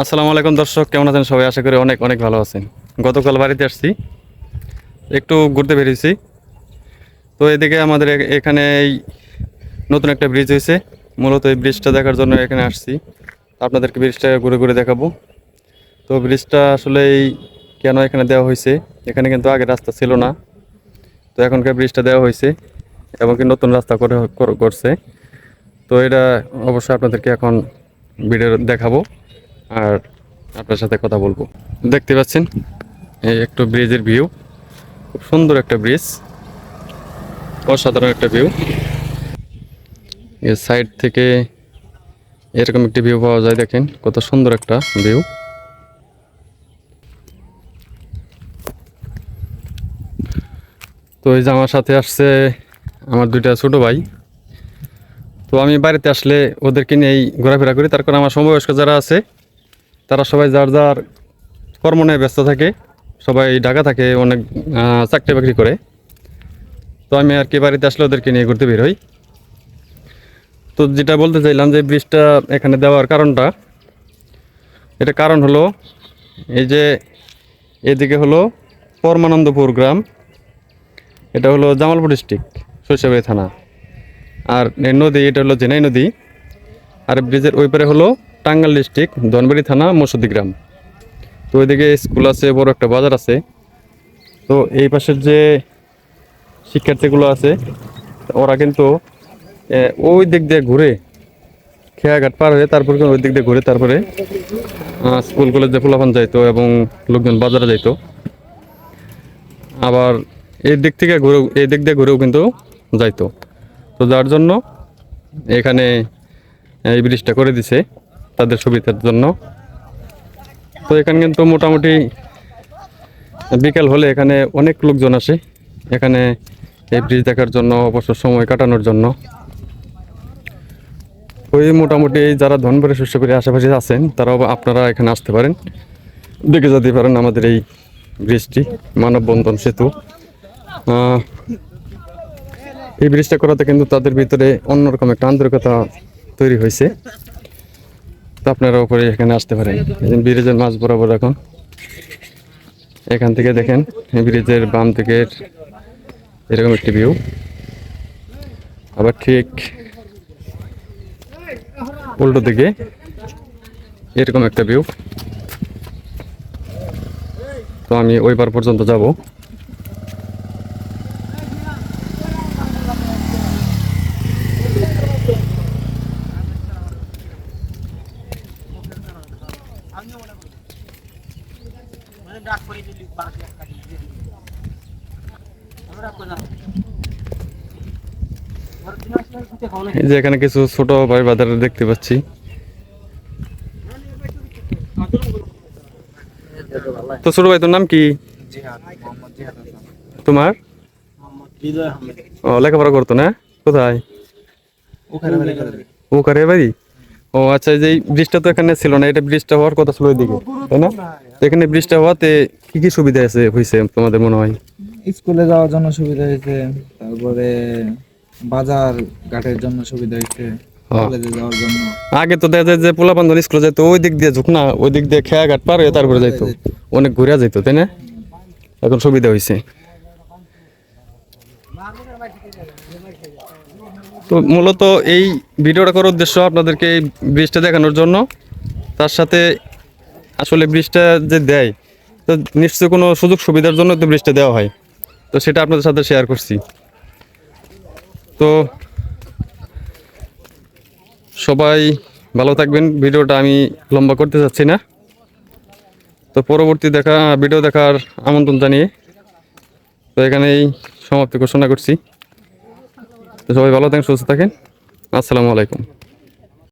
আসসালামু আলাইকুম দর্শক, কেমন আছেন সবাই? আশা করি অনেক অনেক ভালো আছেন। গতকাল বাড়িতে আসছি। একটু ঘুরতে বেরিয়েছি। তো এদিকে আমাদের এখানে এই নতুন একটা ব্রিজ হয়েছে। মূলত এই ব্রিজটা দেখার জন্য এখানে আসছি। আপনাদেরকে ব্রিজটা ঘুরে ঘুরে দেখাবো। তো ব্রিজটা আসলে এই কেন এখানে দেওয়া হয়েছে? এখানে কিন্তু আগে রাস্তা ছিল না। তো এখনকার ব্রিজটা দেওয়া হয়েছে এবং কি নতুন রাস্তা করে করছে। তো এটা অবশ্যই আপনাদেরকে এখন ভিডিও দেখাবো। আর আপনার সাথে কথা বলব। দেখতে পাচ্ছেন? এই একটু ব্রিজের ভিউ। খুব সুন্দর একটা ব্রিজ। অসাধারণ একটা ভিউ। এর সাইড থেকে এরকম একটি ভিউ পাওয়া যায়, দেখেন। কত সুন্দর একটা ভিউ। তো এই যে আমার সাথে আসছে আমার দুইটা ছোট ভাই। তো আমি বাড়িতে আসলে ওদেরকে নিয়েই ঘোরাফেরা করি। তারপর আমার সমবয়স্ক যারা আছে তারা সবাই যার যার কর্ম নিয়ে ব্যস্ত থাকে, সবাই ঢাকা থাকে, অনেক চাকরি বাকরি করে। তো আমি আর কি বাড়িতে আসলে ওদেরকে নিয়ে ঘুরতে বের হই। তো যেটা বলতে চাইলাম যে ব্রিজটা এখানে দেওয়ার কারণটা এটা কারণ হলো এই যে এদিকে হলো পরমানন্দপুর গ্রাম, এটা হলো জামালপুর ডিস্ট্রিক্ট শৈশবাড়ি থানা। আর নদী, এটা হলো জেনাই নদী। আর ব্রিজের ওই পারে হলো টাঙ্গাইল ডিস্ট্রিক্ট, ধনবাড়ি থানা, মসুদি গ্রাম। তো ওইদিকে স্কুল আছে, বড় একটা বাজার আছে। তো এই পাশের যে শিক্ষার্থীগুলো আছে, ওরা কিন্তু ওই দিক দিয়ে ঘুরে, খেয়াঘাট পার হয়ে তারপর ওই দিক দিয়ে ঘুরে তারপরে স্কুল কলেজে ফুলাফান যাইতো এবং লোকজন বাজারে যাইতো। আবার এই দিক থেকে ঘুরেও এই দিক দিয়ে ঘুরেও কিন্তু যাইতো। তো যার জন্য এখানে, এই ব্রিজটা করে দিছে। তাদের সুবিধার জন্য। তো এখানে কিন্তু মোটামুটি বিকেল হলে এখানে অনেক লোকজন আসে। এখানে এই ব্রিজ দেখার জন্য, অবসর সময় কাটানোর জন্য। ওই মোটামুটি যারা ধনবাড়ি করে আশেপাশে আছেন, তারাও আপনারা এখানে আসতে পারেন। দেখে যেতে পারেন আমাদের এই ব্রিজটি মানববন্ধন সেতু। এই ব্রিজটা করাতে কিন্তু তাদের ভিতরে অন্যরকম একটা আন্তরিকতা তৈরি হয়েছে। তো আপনারা উপরে এখানে আসতে পারেন। ব্রিজের মাছ বরাবর এখন। এখান থেকে দেখেন ব্রিজের বাম থেকে এরকম একটি ভিউ আবার ঠিক উল্টো দিকে এরকম একটা ভিউ তো আমি ওইবার পর্যন্ত যাব। যে এখানে কিছু ছোট ভাই বাজার দেখতে পাচ্ছি। তো ছোট ভাই, তোর নাম কি? তোমার? ও, লেখাপড়া করতো না? কোথায়? ও কারে বাড়ি ও আচ্ছা যে ব্রিজটা তো এখানে ছিল না, এটা ব্রিজটা হওয়ার কথা ছিল ওইদিকে, তাই না? এখানে ব্রিজটা হওয়াতে কি কি সুবিধা আছে হয়েছে তোমাদের মনে হয়? স্কুলে যাওয়ার জন্য সুবিধা হয়েছে তারপরে বাজার ঘাটের জন্য সুবিধা হয়েছে হ্যাঁ। যাওয়ার জন্য। আগে তো দেখা যায় যে পোলা বান্ধব স্কুলে যেত ওই দিক দিয়ে ঝুঁক না ওই দিক দিয়ে খেয়া ঘাট পার হয়ে তারপরে যাইতো। অনেক ঘুরে যাইতো তাই না? এখন সুবিধা হয়েছে তো মূলত এই ভিডিওটা করার উদ্দেশ্য আপনাদেরকে এই ব্রিজটা দেখানোর জন্য। তার সাথে আসলে ব্রিজটা যে দেয়, তো নিশ্চয়ই কোনো সুযোগ সুবিধার জন্য তো ব্রিজটা দেওয়া হয়। তো সেটা আপনাদের সাথে শেয়ার করছি। তো সবাই ভালো থাকবেন। ভিডিওটা আমি লম্বা করতে চাচ্ছি না। তো পরবর্তী দেখা ভিডিও দেখার আমন্ত্রণ জানিয়ে তো এখানেই সমাপ্তি ঘোষণা করছি। তো সবাই ভালো থাকেন, সুস্থ থাকেন। আসসালামু আলাইকুম।